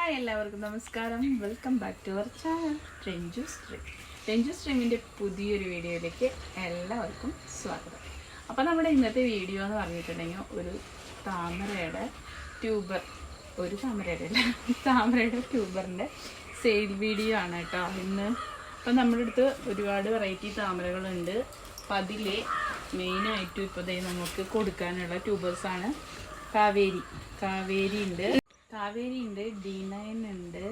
Hi എല്ലാവർക്കും നമസ്കാരം. Welcome back to our channel Ranju stream Ranju സ്ട്രീമിന്റെ പുതിയൊരു വീഡിയോയിലേക്ക് എല്ലാവർക്കും സ്വാഗതം. അപ്പോൾ നമ്മുടെ ഇന്നത്തെ വീഡിയോ എന്ന് പറഞ്ഞിട്ടുണ്ടെങ്കിൽ ഒരു താമരയുടെ ട്യൂബർ ഒരു താമരയുടെ അല്ല താമരയുടെ ട്യൂബറിന്റെ സെയിൽ വീഡിയോ ആണ് കേട്ടോ. ഇന്ന് അപ്പം നമ്മുടെ അടുത്ത് ഒരുപാട് വെറൈറ്റി താമരകളുണ്ട്. അപ്പം അതിൽ മെയിനായിട്ടും ഇപ്പോൾ ദേ നമുക്ക് കൊടുക്കാനുള്ള ട്യൂബേഴ്സാണ് കാവേരി. കാവേരി ഉണ്ട്. കാവേരി ഉണ്ട് ഡി നയൻ ഉണ്ട്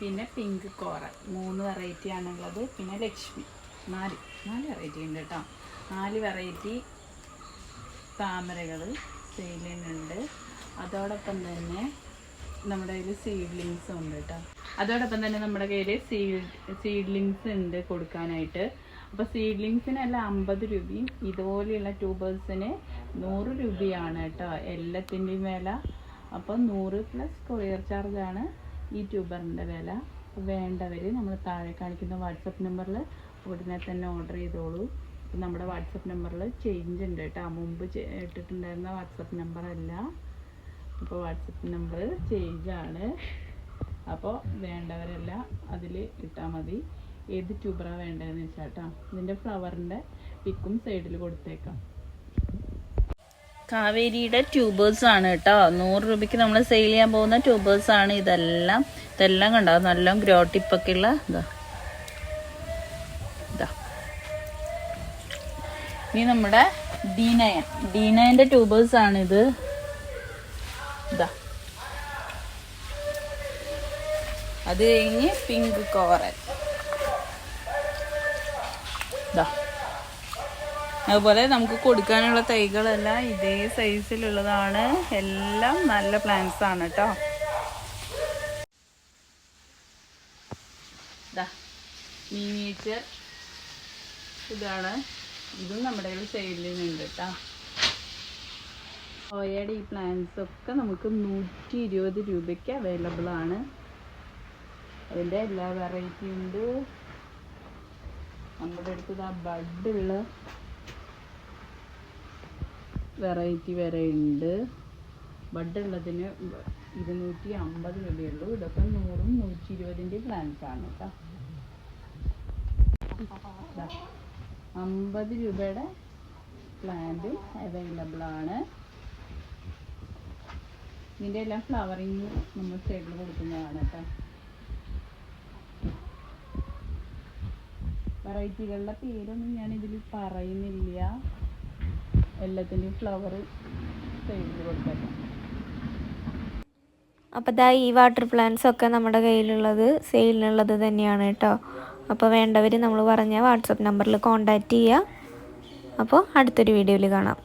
പിന്നെ പിങ്ക് കോറ. മൂന്ന് വെറൈറ്റി ആണുള്ളത്. പിന്നെ ലക്ഷ്മി. നാല്. നാല് വെറൈറ്റി ഉണ്ട് കേട്ടോ. നാല് വെറൈറ്റി താമരകൾ സെയിലിനുണ്ട് അതോടൊപ്പം തന്നെ നമ്മുടെ കയ്യിൽ സീഡ്ലിങ്സ് ഉണ്ട് കേട്ടോ. അതോടൊപ്പം തന്നെ നമ്മുടെ കയ്യിൽ സീഡ് സീഡ്ലിങ്സ് ഉണ്ട് കൊടുക്കാനായിട്ട്. അപ്പോൾ സീഡ്ലിങ്സിനെല്ലാം അമ്പത് രൂപയും ഇതുപോലെയുള്ള ട്യൂബേഴ്സിന് നൂറ് രൂപയാണ് കേട്ടോ. എല്ലാത്തിന്റെയും വില അപ്പോൾ നൂറ് പ്ലസ് കൊറിയർ ചാർജാണ് ഈ ട്യൂബറിന്റെ വില. വേണ്ടവർ നമ്മൾ താഴെ കാണിക്കുന്ന വാട്സപ്പ് നമ്പറിൽ ഉടനെ തന്നെ ഓർഡർ ചെയ്തോളൂ. അപ്പം നമ്മുടെ വാട്സപ്പ് നമ്പറിൽ ചേഞ്ച് ഉണ്ട് കേട്ടോ. മുമ്പ് ഇട്ടിട്ടുണ്ടായിരുന്ന വാട്സപ്പ് നമ്പർ അല്ല. അപ്പോൾ വാട്സപ്പ് നമ്പർ ചേഞ്ച് ആണ്. അപ്പോൾ വേണ്ടവരെല്ലാം അതിൽ ഇട്ടാൽ മതി. ഏത് ട്യൂബറാണ് വേണ്ടതെന്ന് വെച്ചാൽ കേട്ടോ ഇതിന്റെ ഫ്ലവറിന്റെ പിക്കും സൈഡിൽ കൊടുത്തേക്കാം. കാവേരിയുടെ ട്യൂബേഴ്സ് ആണ് കേട്ടോ. നൂറ് രൂപയ്ക്ക് നമ്മൾ സെയിൽ ചെയ്യാൻ പോകുന്ന ട്യൂബേഴ്സ് ആണ് ഇതെല്ലാം. ഇതെല്ലാം കണ്ടോ? നല്ല ഗ്രോ ടിപ്പൊക്കെ ഉള്ള ഇതാ. ഇതാ. ഇനി നമ്മുടെ ഡീനയൻ ഡീനയന്റെ ഡി നയന്റെ ട്യൂബേഴ്സ് ആണ് ഇത്. ഇതാ. അത് കഴിഞ്ഞ് പിങ്ക് കോറൽ ഇതാ. അതുപോലെ നമുക്ക് കൊടുക്കാനുള്ള തൈകളെല്ലാം ഇതേ സൈസിലുള്ളതാണ് എല്ലാം നല്ല പ്ലാന്റ്സ് ആണ് കേട്ടോ മിനിയേച്ചർ ഇതാണ്. ഇതും നമ്മുടെ സെയിലിനുണ്ട് കേട്ടോ ഓയയുടെ ഈ പ്ലാന്റ്സ് ഒക്കെ നമുക്ക് നൂറ്റി ഇരുപത് രൂപയ്ക്ക് അവൈലബിൾ ആണ്. അതിന്റെ എല്ലാ വെറൈറ്റിയും ഉണ്ട്. നമ്മുടെ അടുത്ത് ആ ബഡുള്ള വെറൈറ്റി വരെ ഉണ്ട്. ബഡ് ഉള്ളതിന് ഇരുന്നൂറ്റി അമ്പത് രൂപയുള്ളൂ ഇതൊക്കെ നൂറും നൂറ്റി ഇരുപതിന്റെ ആണ് കേട്ടോ. അമ്പത് രൂപയുടെ പ്ലാന്റ് അവൈലബിൾ ആണ്. ഇതിന്റെ എല്ലാം ഫ്ലവറിങ് നമ്മൾ സൈഡിൽ കൊടുക്കുന്നതാണ് കേട്ടോ. വെറൈറ്റികളുടെ പേരൊന്നും ഞാൻ ഇതിൽ പറയുന്നില്ല. എല്ലാത്തിന്റെയും ഫ്ലവർ ചെയ്ത് കൊടുത്തേക്കാം. അപ്പോൾ ദാ ഈ വാട്ടർ പ്ലാന്റ്സ് ഒക്കെ നമ്മുടെ കയ്യിലുള്ളത് സെയിലിനുള്ളത് തന്നെയാണ് കേട്ടോ. അപ്പോൾ വേണ്ടവർ നമ്മൾ പറഞ്ഞ വാട്സപ്പ് നമ്പറിൽ കോൺടാക്റ്റ് ചെയ്യുക അപ്പോൾ അടുത്തൊരു വീഡിയോയിൽ കാണാം.